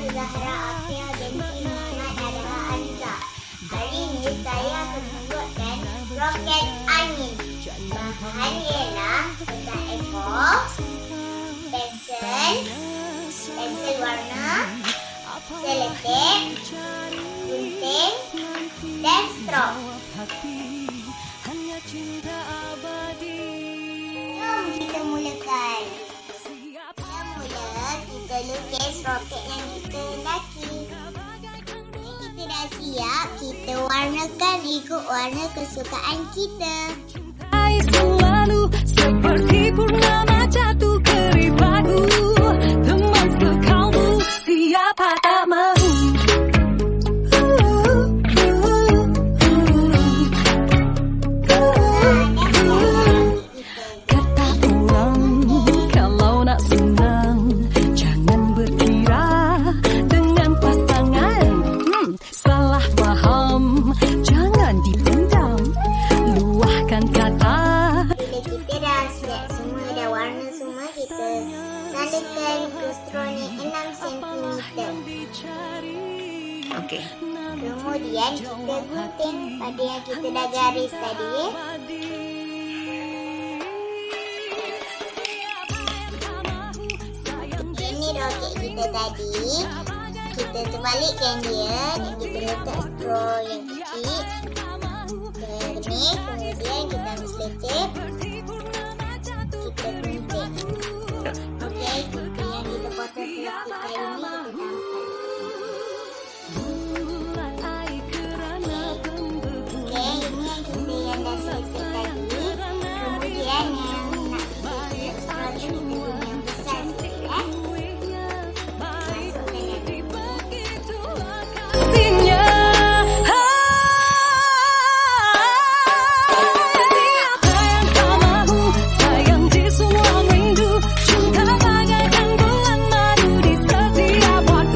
Azra Afia Muhammad adalah Aliza. Hari ini saya akan membuatkan roket angin. Bahan ialah kertas A4, pensel, pensel warna, selotip, gunting dan straw. Jom kita mulakan. Mula-mula kita lukis roket siap, kita warnakan ikut warna kesukaan kita. Hai selalu seperti purnama jatuh keribaku Teman sekalmu siapa tak mahu? Kata orang kalau nak senang tandaikan ke straw ni 6 cm. Okey Kemudian kita gunting pada yang kita dah garis tadi. ya. Ini roket kita tadi. Kita terbalikkan dia dan kita letak straw yang kecil. Ke ni, kemudian kita ambil selotip. Kita gunting.